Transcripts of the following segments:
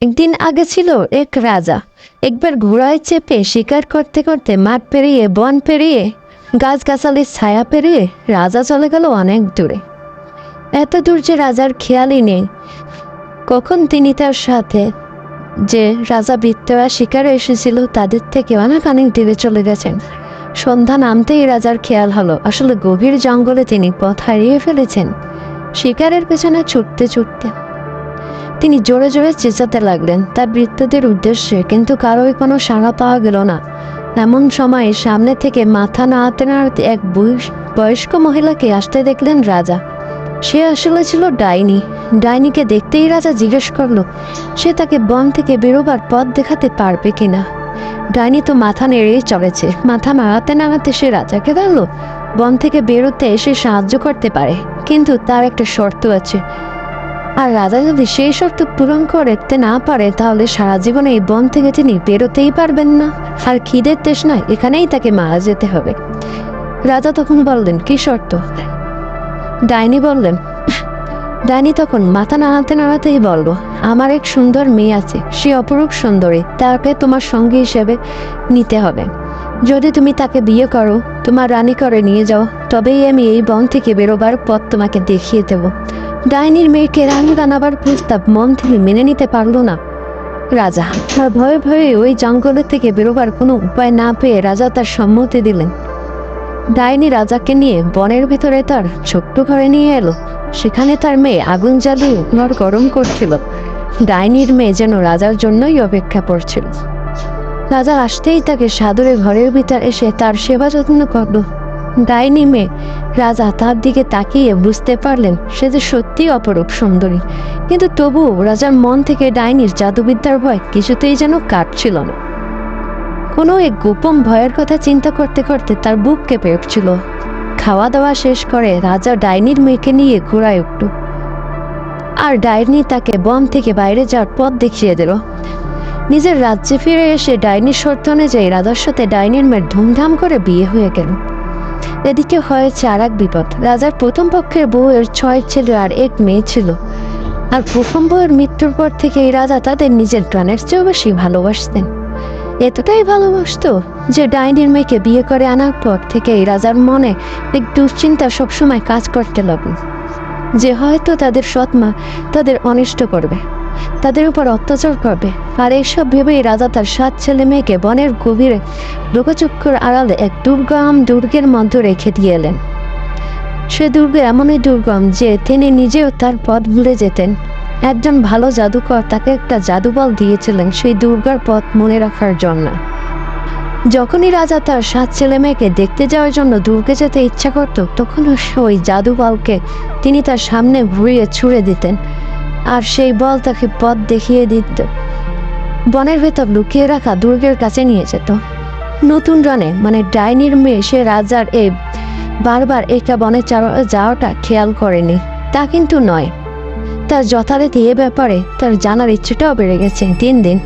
একদিন আগে ছিল এক রাজা। একবার ঘোড়ায় চেপে শিকার করতে করতে মাঠ পেরিয়ে, বন পেরিয়ে, গাছগাছালির ছায়া পেরিয়ে রাজা চলে গেল অনেক দূরে। এত দূর যে রাজার খেয়ালই নেই। কখন তিনি তার সাথে যে রাজা বৃত্তরা শিকারে এসেছিল, তাদের থেকে অনেক অনেক দূরে চলে গেছেন। সন্ধ্যা নামতেই রাজার খেয়াল হলো। আসলে গভীর জঙ্গলে তিনি পথ হারিয়ে ফেলেছেন। শিকারের পেছনে ছুটতে ছুটতে তিনি জোরে জোরে চেঁচাতে লাগলেন। তার বৃত্তদের উদ্দেশ্যে, কিন্তু কারোই কোনো সাড়া পাওয়া গেল না। এমন সময় সামনে থেকে মাথা নাড়াতে নাড়াতে এক বয়স- বয়স্ক মহিলাকে আসতে দেখলেন রাজা। সে আসলে ছিল ডাইনি। ডাইনিকে দেখতেই রাজা জিজ্ঞেস করল, সে তাকে বন থেকে বেরোবার পথ দেখাতে পারবে কিনা? ডাইনি তো মাথা নেড়েই চলেছে। মাথা নাড়াতে নাড়াতে সে রাজাকে বলল, বন থেকে বেরোতে সে সাহায্য করতে পারে, কিন্তু তার একটা শর্ত আছে। আর রাজা যদি সেই শর্ত পূরণ করতে না পারে, তাহলে সারা জীবনে এই বন থেকে তিনি বেরোতেই পারবেন না। আর খিদের তৃষ্ণায় এখানেই তাকে মারা যেতে হবে। রাজা তখন বললেন, কি শর্ত? ডাইনি বললেন, ডাইনি তখন মাথা নাড়াতে নাড়াতেই বলল, আমার এক সুন্দর মেয়ে আছে, সে অপরূপ সুন্দরী, তাকে তোমার সঙ্গী হিসেবে নিতে হবে। যদি তুমি তাকে বিয়ে করো, তোমার রানী করে নিয়ে যাও, তবেই আমি এই বন থেকে বেরোবার পথ তোমাকে দেখিয়ে দেব। ডাইনির মেয়েকে রানী বানাবার প্রস্তাব মন থেকে মেনে নিতে পারল না। রাজা আর ভয়ে ভয়ে ওই জঙ্গলের থেকে বেরোবার কোনো উপায় না পেয়ে রাজা তার সম্মতি দিলেন। ডাইনি রাজাকে নিয়ে বনের ভেতরে তার ছোট্ট ঘরে নিয়ে এলো। সেখানে তার মেয়ে আগুন জ্বালিয়ে ঘর গরম করছিল। ডাইনির মেয়ে যেন রাজার জন্যই অপেক্ষা করছিল। রাজা আসতেই তাকে সাদরে ঘরের ভিতর এসে তার সেবা যত্ন করল। ডাইনি মেয়ে। রাজা তার দিকে তাকিয়ে বুঝতে পারলেন, সে যে সত্যি অপরূপ সুন্দরী। কিন্তু তবুও রাজার মন থেকে ডাইনির জাদুবিদ্যার ভয় কিছুতেই যেন কাটছিল না। কোনো এক গোপন ভয়ের কথা চিন্তা করতে করতে তার বুক কেঁপে উঠছিল। খাওয়া দাওয়া শেষ করে রাজা ডাইনির মেয়েকে নিয়ে ঘোরায় উঠল। আর ডাইনি তাকে বন থেকে বাইরে যাওয়ার পথ দেখিয়ে দিল। নিজের রাজ্যে ফিরে এসে ডাইনির শর্ত অনুযায়ী রাজার সাথে ডাইনির মেয়ের ধুমধাম করে বিয়ে হয়ে গেল। এদিকে হয়েছে আর এক বিপদ। রাজার প্রথম পক্ষের বউয়ের ছয় ছেলে আর এক মেয়ে ছিল। আর প্রথম বউয়ের মৃত্যুর পর থেকে রাজা তাদের নিজের প্রাণের চেয়েও বেশি ভালোবাসতেন। এতটাই ভালোবাসত যে ডাইনির মেয়েকে বিয়ে করে আনার পর থেকে রাজার মনে এক দুশ্চিন্তা সবসময় কাজ করতে লাগল। যে হয়তো তাদের সৎমা তাদের অনিষ্ট করবে, তাদের উপর অত্যাচার করবে। আর এইসব ভেবেই রাজা তার সাত ছেলে মেয়েকে বনের গভীরে লোকচক্ষুর আড়ালে এক দুর্গম দুর্গের মধ্যে রেখে দিয়ে এলেন। সে দুর্গ এমনই দুর্গম যে তিনি নিজেও তার পথ ভুলে যেতেন। একজন ভালো জাদুকর তাকে একটা জাদুবল দিয়েছিলেন সেই দুর্গার পথ মনে রাখার জন্য। যখনই রাজা তার সাত ছেলে মেয়েকে দেখতে যাওয়ার জন্য দুর্গে যেতে ইচ্ছা করত, তখন সে ওই জাদুবলকে তিনি তার সামনে ঘুরিয়ে ছুঁড়ে দিতেন আর সেই বল তাকে পথ দেখিয়ে দিত। বনের ভেতর লুকিয়ে রাখা দুর্গের কাছে নিয়ে যেত। নতুন রানে মানে ডাইনির মেয়ে, সে রাজার এই বারবার একা বনে যাওয়াটা খেয়াল করেনি। তা কিন্তু নয়। তার যথারীতি এ ব্যাপারে তার জানার ইচ্ছেটাও বেড়ে গেছে দিন দিন।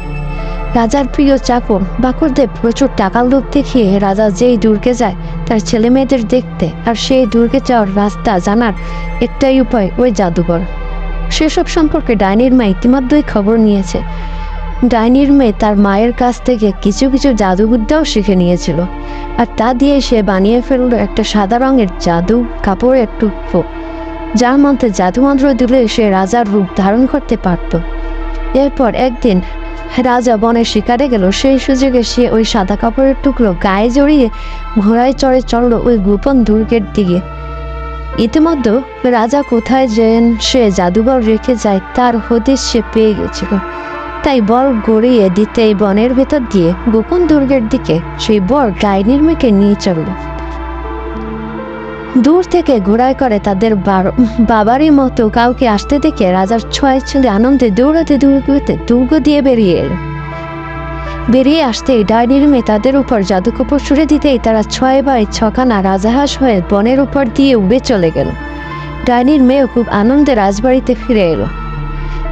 রাজার প্রিয় চাকর বাকরদেব প্রচুর টাকার লোভ দেখিয়ে রাজা যেই দুর্গে যায়, তার ছেলে মেয়েদের দেখতে আর সেই দুর্গে যাওয়ার রাস্তা জানার একটাই উপায় ওই জাদুঘর। সেসব সম্পর্কে ডাইনির মা ইতিমধ্যেই খবর নিয়েছে। ডাইনির মেয়ে তার মায়ের কাছ থেকে কিছু কিছু জাদুবিদ্যাও শিখে নিয়েছিল আর তা দিয়ে সে বানিয়ে ফেলল একটা সাদা রঙের জাদু কাপড়ের টুকরো, যার মধ্যে জাদুমন্ত্র দিলে সে রাজার রূপ ধারণ করতে পারত। এরপর একদিন রাজা বনে শিকারে গেল। সেই সুযোগে সে ওই সাদা কাপড়ের টুকরো গায়ে জড়িয়ে ঘোড়ায় চড়ে চড়ল ওই গোপন দুর্গের দিকে। ইতিমধ্যে রাজা কোথায় যেন সে জাদুবল রেখে যায়, তার হদিশ সে পেয়ে গেছিল। তাই বল গড়িয়ে দিতেই বনের ভেতর দিয়ে গোপন দুর্গের দিকে সেই বর ডাইনির মেয়েকে নিয়ে চলল। দূর থেকে ঘোড়ায় করে তাদের বাবারই মতো কাউকে আসতে দেখে রাজার ছয় ছেলে আনন্দে দৌড়াতে দৌড়াতে দুর্গ দিয়ে বেরিয়ে এলো। বেরিয়ে আসতেই ডাইনির মেয়ে তাদের উপর জাদুকপর ছুড়ে দিতেই তারা ছয় বাই ছখানা রাজাহাঁস হয়ে বনের উপর দিয়ে উবে চলে গেল। ডাইনির মেয়েও খুব আনন্দে রাজবাড়িতে ফিরে এলো।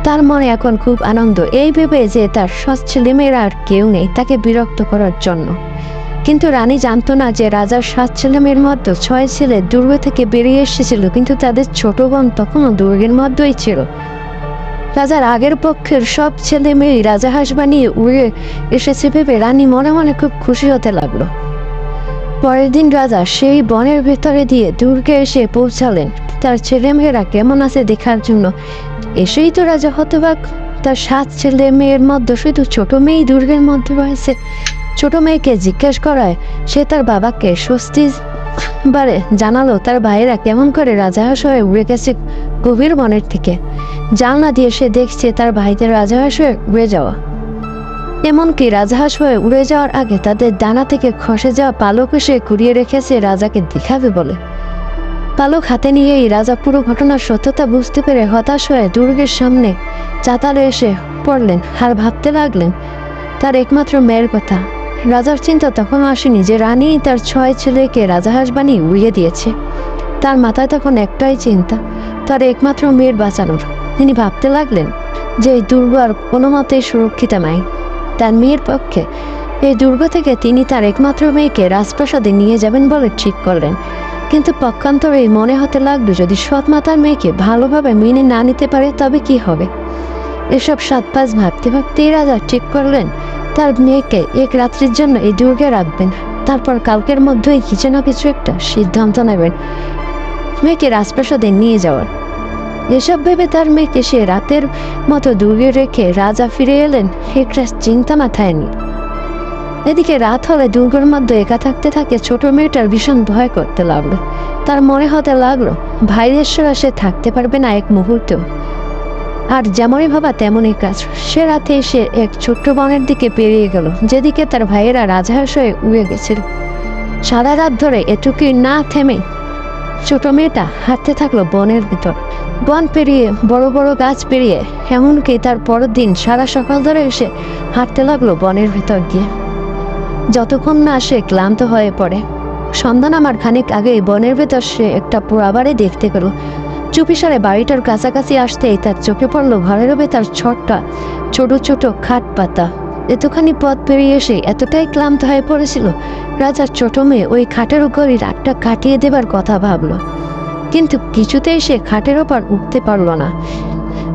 তার মনে এখন খুব আনন্দ। এই ভেবে যে তার সৎ ছেলেমেয়েরা আর কেউ নেই, তাকে বিরক্ত করার জন্য। কিন্তু রানী জানতো না যে রাজার সাত ছেলেমেয়ের মধ্যে ছয় ছেলে দুর্গ থেকে বেরিয়ে এসেছিল, কিন্তু তাদের ছোট বোন তখনও দুর্গের মধ্যেই ছিল। রাজার আগের পক্ষের সব ছেলে মেয়ে রাজাহাঁস বানিয়ে উড়ে এসেছে ভেবে রানী মনে মনে খুব খুশি হতে লাগল। পরের দিন রাজা সেই বনের ভেতরে দিয়ে দুর্গে এসে পৌঁছালেন। তার ছেলেমেয়েরা কেমন আছে দেখার জন্য? এসেই তো রাজা হতবাক। তার সাত ছেলে মেয়ের মধ্যে শুধু ছোট মেয়েই দুর্গের মধ্যে রয়েছে। ছোট মেয়েকে জিজ্ঞেস করায়, সে তার বাবাকে, স্বস্তি বারে জানালো তার ভাইয়েরা কেমন করে রাজাহাঁস হয়ে উড়ে গেছে গভীর বনের থেকে। জানলা দিয়ে সে দেখছে তার ভাইদের রাজাহাঁস হয়ে উড়ে যাওয়া। এমনকি রাজহাঁস হয়ে উড়ে যাওয়ার আগে তাদের ডানা থেকে খসে যাওয়া পালক এসে কুড়িয়ে রেখেছে রাজাকে দেখাবে বলে। পালক হাতে নিয়েই রাজা পুরো ঘটনার সত্যতা বুঝতে পেরে হতাশ হয়ে দুর্গের সামনে চাতালে এসে পড়লেন আর ভাবতে লাগলেন, তার একমাত্র মেয়ের কথা। রাজার চিন্তা তখন আসেনি যে রানী তার ছয় ছেলেকে রাজাহাঁস বানিয়ে উড়িয়ে দিয়েছে। তার মাথায় তখন একটাই চিন্তা, তার একমাত্র মেয়ের বাঁচানোর। তিনি ভাবতে লাগলেন যে এই দুর্গ আর কোনো মতেই সুরক্ষিত নাই। তার মেয়ের পক্ষে এই দুর্গ থেকে তিনি তার একমাত্র মেয়েকে রাজপ্রাসাদে নিয়ে যাবেন বলে ঠিক করলেন। কিন্তু পক্ষান্তরে মনে হতে লাগল যদি সৎ মাতার মেয়েকে ভালোভাবে মেনে না নিতে পারে তবে কি হবে? এসব সাত পাঁচ ভাবতে ভাবতেই রাজা ঠিক করলেন তার মেয়েকে এক রাত্রির জন্য এই দুর্গে রাখবেন। তারপর কালকের মধ্যেই কিছু না কিছু একটা সিদ্ধান্ত নেবেন। মেয়েকে রাজপ্রাসাদে নিয়ে যাওয়ার। এসব ভেবে তার মেয়েকে সে রাতের মতো দূরে রেখে রাজা ফিরে এলেন একটা চিন্তা মাথায় নি এদিকে রাত হলে দুর্গের মধ্যে একা থাকতে থাকে ছোট মেয়েটার ভীষণ ভয় করতে লাগল। তার মনে হতে লাগল ছাড়া সে থাকতে পারবে না এক মুহূর্তেও। আর যেমনই ভাবা তেমনই কাজ। সে রাতে এসে এক ছোট্ট বনের দিকে পেরিয়ে গেল, যেদিকে তার ভাইয়েরা রাজহাঁস হয়ে উড়ে গেছিল। সারা রাত ধরে এটুকুই না থেমে ছোট মেয়েটা হাঁটতে থাকল বনের ভিতর। বন পেরিয়ে, বড় বড় গাছ পেরিয়ে, এমনকি তার পরের দিন সারা সকাল ধরে এসে হাঁটতে লাগল বনের ভিতর গিয়ে। যতক্ষণ না সে ক্লান্ত হয়ে পড়ে সন্ধ্যা নামার খানিক আগেই বনের ভেতর সে একটা পোড়াবাড়ি দেখতে গেল। চুপিসারে বাড়িটার কাছাকাছি আসতেই তার চোখে পড়ল ঘরের তার ছটটা, ছোট ছোট খাট পাতা। এতখানি পথ পেরিয়ে এসে এতটাই ক্লান্ত হয়ে পড়েছিল, রাজার ছোট মেয়ে ওই খাটের উপরই রাতটা কাটিয়ে দেবার কথা ভাবল। কিন্তু কিছুতেই সে খাটের ওপর উঠতে পারল না।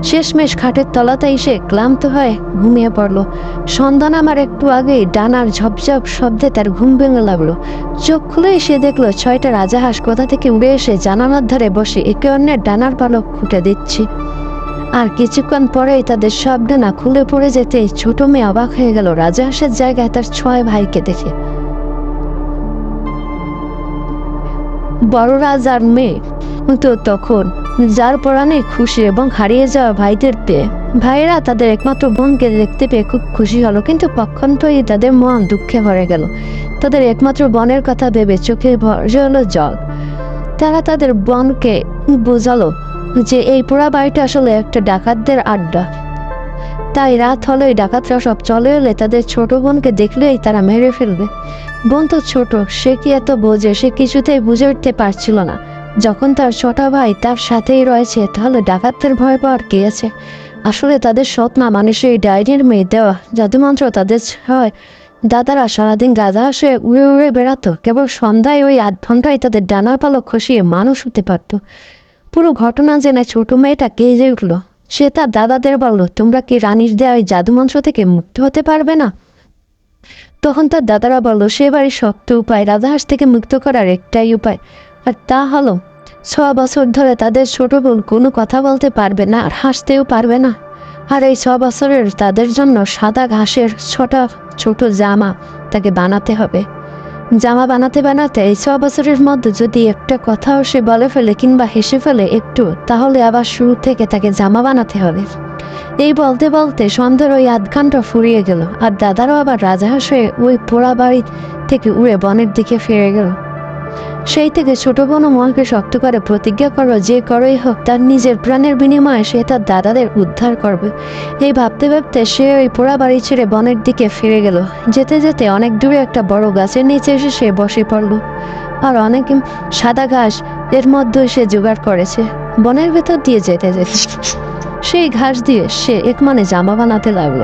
শেষমেশ খাটের তলাতে এসে ক্লান্ত হয়ে ঘুমিয়ে পড়ল। সন্ধ্যা নামার একটু আগেই ডানার ঝপঝপ শব্দে তার ঘুম ভেঙে লাগল। চোখ খুলেই সে দেখল, ছয়টা রাজাহাঁস কোথা থেকে উড়ে এসে জানালার ধারে বসে একে অন্যের ডানার পালক খুঁটে দিচ্ছে। আর কিছুক্ষণ পরেই তাদের সব ডানা খুলে পড়ে যেতে ছোট মেয়ে অবাক হয়ে গেল। রাজাহাঁসের জায়গায় তার ছয় ভাইকে দেখে। বড় রাজার মেয়ে। তো তখন যার পরাণে খুশি এবং হারিয়ে যাওয়া ভাইদের পেয়ে। ভাইয়েরা তাদের একমাত্র বোনকে দেখতে পেয়ে খুব খুশি হলো, কিন্তু পক্ষান্তই তাদের মন দুঃখে ভরে গেল। তাদের একমাত্র বনের কথা ভেবে চোখে ভরে হলো জল। তারা তাদের বোনকে বোঝালো যে এই পোড়া বাড়িটা আসলে একটা ডাকাতদের আড্ডা। তাই রাত হলেই ডাকাতরা সব চলে এলে তাদের ছোট বোনকে দেখলেই তারা মেরে ফেলবে। বোন তো ছোট, সে কি এত বোঝে? সে কিছুতেই বুঝে উঠতে পারছিল না। যখন তার ছোট ভাই তার সাথেই রয়েছে, তাহলে ডাকাতদের ভয় পাওয়ার কি আছে? আসলে তাদের সৎ মা মানুষের এই ডায়েরির মেয়ে দেওয়া জাদুমন্ত্র তাদের হয়। দাদারা সারাদিন গাদা আসে, উড়ে উড়ে বেড়াতো। কেবল সন্ধ্যায় ওই আধ ঘন্টায় তাদের ডানার পালক খসিয়ে মানুষ হতে পারত। পুরো ঘটনা জেনে ছোট মেয়েটা কেজে উঠল। সে তার দাদাদের বলল, তোমরা কি রানীর দেওয়া জাদুমন্ত্র থেকে মুক্ত হতে পারবে না? তখন তার দাদারা বলল, সে বাড়ির শক্ত উপায় রাজাহাঁস থেকে মুক্ত করার একটাই উপায়। আর তা হলো, ছ বছর ধরে তাদের ছোট বোন কোনো কথা বলতে পারবে না আর হাসতেও পারবে না। আর এই ছ বছরের তাদের জন্য সাদা ঘাসের ছোটা, ছোট জামা তাকে বানাতে হবে। জামা বানাতে বানাতে এই ছ বছরের মধ্যে যদি একটা কথাও সে বলে ফেলে কিংবা হেসে ফেলে একটু, তাহলে আবার শুরু থেকে তাকে জামা বানাতে হবে। এই বলতে বলতে সন্ধ্যার ওই আধ ঘণ্টা ফুরিয়ে গেল, আর দাদারও আবার রাজাহাস হয়ে ওই পোড়া বাড়ি থেকে উড়ে বনের দিকে ফিরে গেল। সেই থেকে ছোট বোনও মনকে শক্ত করে প্রতিজ্ঞা করো, যে করই হোক, তার নিজের প্রাণের বিনিময়ে সে তার দাদাদের উদ্ধার করবে। এই ভাবতে ভাবতে সে ওই পোড়া বাড়ি ছেড়ে বনের দিকে ফিরে গেল। যেতে যেতে অনেক দূরে একটা বড় গাছের নিচে এসে সে বসে পড়ল। আর অনেক সাদা ঘাস এর মধ্যে সে জোগাড় করেছে। বনের ভেতর দিয়ে যেতে যেতে সেই ঘাস দিয়ে সে এক মানে জামা বানাতে লাগল।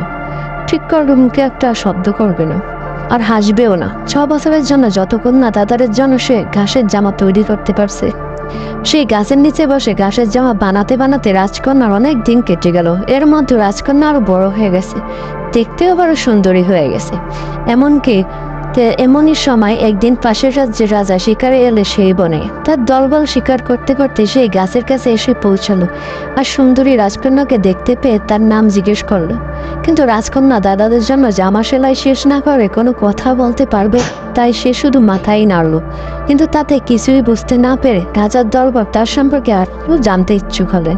ঠিক করল, মুখে একটা শব্দ করবে না। আর হাসবেও না। ছ বছরের জন্য যতক্ষণ না তাদের জন্য সে ঘাসের জামা তৈরি করতে পারছে। সেই গাছের নিচে বসে ঘাসের জামা বানাতে বানাতে রাজকন্যার অনেক দিন কেটে গেল। এর মধ্যে রাজকন্যা আরও বড় হয়ে গেছে। দেখতেও বড় সুন্দরী হয়ে গেছে। এমনকি এমনই সময় একদিন পাশের রাজ্যের রাজা শিকারে এলে সেই বনে। তার দলবল শিকার করতে করতে সেই গাছের কাছে এসে পৌঁছালো আর সুন্দরী রাজকন্যাকে দেখতে পেয়ে তার নাম জিজ্ঞেস করল। কিন্তু রাজকন্যা দাদাদের জন্য জামা সেলাই শেষ না করে কোনো কথা বলতে পারবে, তাই সে শুধু মাথায় নাড়ল। কিন্তু তাতে কিছুই বুঝতে না পেরে রাজার দলবল তার সম্পর্কে আরও জানতে ইচ্ছুক হলেন।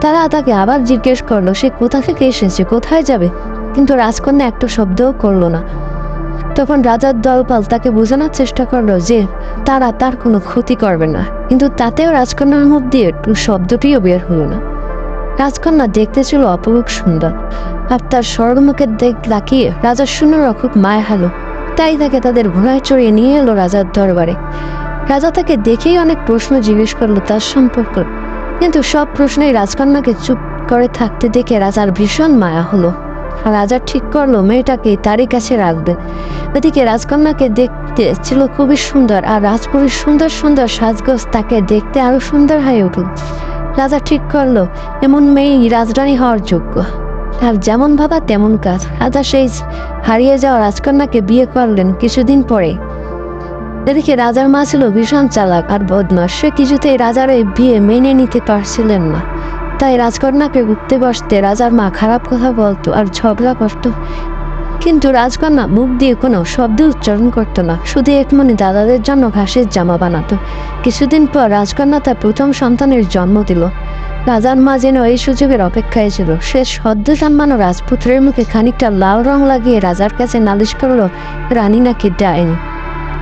তারা তাকে আবার জিজ্ঞেস করল, সে কোথা থেকে এসেছে? কোথায় যাবে? কিন্তু রাজকন্যা একটু শব্দও করল না। তখন রাজার দলপাল তাকে বোঝানোর চেষ্টা করল যে তারা তার কোনো ক্ষতি করবে না। কিন্তু তাতেও রাজকন্যার মুখ দিয়ে একটু শব্দটিও বের হলো না। রাজকন্যা দেখতে ছিল অপরূপ সুন্দর, আর তার স্বর্গমুখের দিক তাকিয়ে রাজার শূন্যরা খুব মায়া হলো। তাই তাকে তাদের ঘোড়ায় চড়িয়ে নিয়ে এলো রাজার দরবারে। রাজা তাকে দেখেই অনেক প্রশ্ন জিজ্ঞেস করল তার সম্পর্ক। কিন্তু সব প্রশ্নেই রাজকন্যাকে চুপ করে থাকতে দেখে রাজার ভীষণ মায়া হলো। রাজা ঠিক করল, মেয়েটাকে তারই কাছে রাখবে। এদিকে রাজকন্যাকে দেখতে ছিল খুবই সুন্দর, আর রাজপুরীর সুন্দর সুন্দর সাজগোজ তাকে দেখতে আরও সুন্দর হয়ে উঠল রাজা ঠিক করল, এমন মেয়েই রাজরানী হওয়ার যোগ্য। আর যেমন ভাবা তেমন কাজ। রাজা সেই হারিয়ে যাওয়া রাজকন্যাকে বিয়ে করলেন কিছুদিন পরে। এদিকে রাজার মা ছিল ভীষণ চালাক আর বদমাস সে কিছুতেই রাজার এই বিয়ে মেনে নিতে পারছিলেন না। তাই রাজকন্যাকে উঠতে বসতে রাজার মা খারাপ কথা বলতো আর ঝগড়া করতো। কিন্তু রাজকন্যা মুখ দিয়ে কোনো শব্দ উচ্চারণ করতো না, শুধু এক মনে দাদাদের জন্য ঘাসের জামা বানাতো। কিছুদিন পর রাজকন্যা তার প্রথম সন্তানের জন্ম দিল। রাজার মা যেন এই সুযোগের অপেক্ষায় ছিল। সে সদ্য জন্মানো রাজপুত্রের মুখে খানিকটা লাল রং লাগিয়ে রাজার কাছে নালিশ করল, রানী নাকি ডাইনি?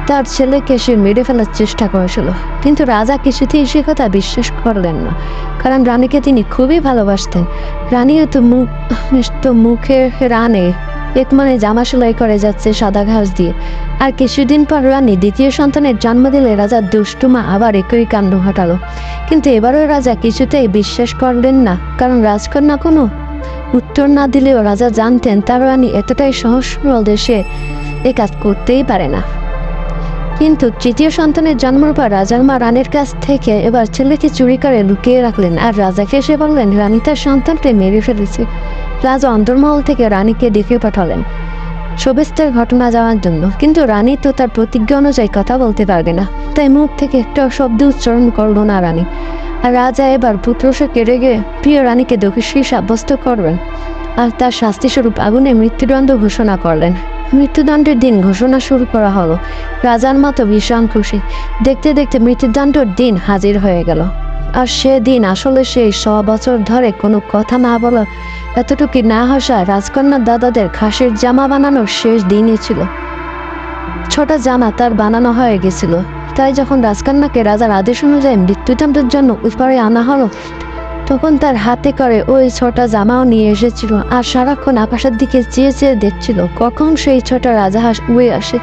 তার ছেলেকে সে মেরে ফেলার চেষ্টা করেছিল। কিন্তু রাজা কিছুতেই সে কথা বিশ্বাস করলেন না, কারণ রানীকে তিনি খুবই ভালোবাসতেন। রানীও তো মুখ তো মুখে রানে, এক মানে জামা সেলাই করে যাচ্ছে সাদা ঘাস দিয়ে। আর কিছুদিন পর রানী দ্বিতীয় সন্তানের জন্ম দিলে রাজা দুষ্টুমা আবার একই কাণ্ড ঘটালো। কিন্তু এবারও রাজা কিছুতেই বিশ্বাস করলেন না, কারণ রাজকন্যা কোনো উত্তর না দিলেও রাজা জানতেন তার রানী এতটাই সহজ সরল দেশে এ কাজ করতেই পারে না। কিন্তু তৃতীয় সন্তানের জন্মের পর রাজার মা রানীর কাছ থেকে এবার ছেলেকে চুরি করে লুকিয়ে রাখলেন আর রাজাকে এসে বললেন, রানী তার সন্তানকে মেরে ফেলেছে। রাজা অন্তর্মহল থেকে রানীকে ডেকে পাঠালেন শুভেচ্ছার ঘটনা যাওয়ার জন্য। কিন্তু রানী তো তার প্রতিজ্ঞা অনুযায়ী কথা বলতে পারবে না, তাই মুখ থেকে একটা শব্দ উচ্চারণ করল না রানী। আর রাজা এবার পুত্রসে কেড়ে গিয়ে প্রিয় রানীকে দোষী সাব্যস্ত করবেন আর তার শাস্তিস্বরূপ আগুনে মৃত্যুদণ্ড ঘোষণা করলেন। মৃত্যুদণ্ডের দিন ঘোষণা শুরু করা হলো। রাজার মতো ভীষণ খুশি। দেখতে দেখতে মৃত্যুদণ্ডের দিন হাজির হয়ে গেল। আর সেদিন আসলে সেই শ বছর ধরে কোনো কথা না বলা, এতটুকু না হাসা রাজকন্যার দাদাদের খাসের জামা বানানোর শেষ দিনই ছিল। ছোট জামা তার বানানো হয়ে গেছিল। তাই যখন রাজকন্যাকে রাজার আদেশ অনুযায়ী মৃত্যুদণ্ডের জন্য উপরে আনা হলো তখন তার হাতে করে ওই ছটা জামাও নিয়ে এসেছিল আর সারাক্ষণ আকাশের দিকে চেয়ে চেয়ে দেখছিল কখন সেই ছোট রাজাহাঁস উড়ে আসে।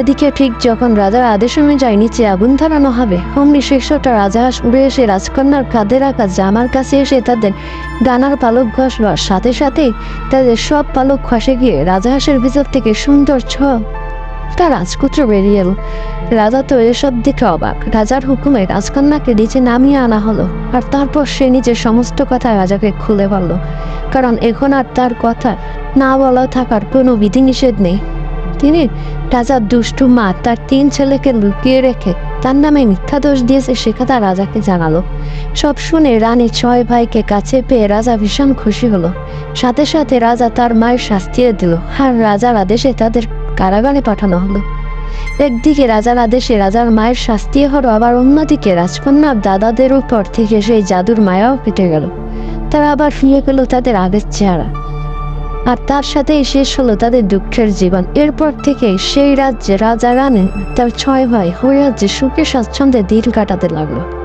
এদিকে ঠিক যখন রাজার আদেশ অনুযায়ী নিচে আগুন ধরানো হবে, অমনি ছোট রাজাহাঁস উড়ে এসে রাজকন্যার কাঁধে রাখা জামার কাছে এসে তাদের ডানার পালক ঘষবার সাথে সাথেই তাদের সব পালক খসে গিয়ে রাজাহাঁসের ভিতর থেকে সুন্দর ছ তার রাজপুত্র বেরিয়ে এলো রাজা তো এসব দেখে অবাক। রাজার হুকুমে রাজকন্যাকে নিচে নামিয়ে আনা হলো, আর তারপর সে নিজের সমস্ত কথা রাজাকে খুলে বলল, কারণ এখন আর তার কথা না বলা থাকার কোনো বিধিনিষেধ নেই। তিনি রাজার দুষ্টু মা, তার তিন ছেলেকে লুকিয়ে রেখে তার নামে মিথ্যা দোষ দিয়েছে সে কথা রাজাকে জানালো। সব শুনে রানী ছয় ভাইকে কাছে পেয়ে রাজা ভীষণ খুশি হলো। সাথে সাথে রাজা তার মায়ের শাস্তিয়ে দিল, আর রাজার আদেশে তাদের কারাগারে পাঠানো হলো। একদিকে রাজার আদেশে রাজার মায়ের শাস্তি হলো, আবার অন্যদিকে রাজকন্যার দাদাদের উপর থেকে সেই জাদুর মায়াও কেটে গেল। তারা আবার ফিরে গেল তাদের আগের চেহারা। আর তার সাথেই শেষ হলো তাদের দুঃখের জীবন। এরপর থেকে সেই রাজ্যে রাজা রানী তার ছয় ভাই হয়ে রাজ্যে সুখে স্বাচ্ছন্দ্যে দিন কাটাতে লাগল।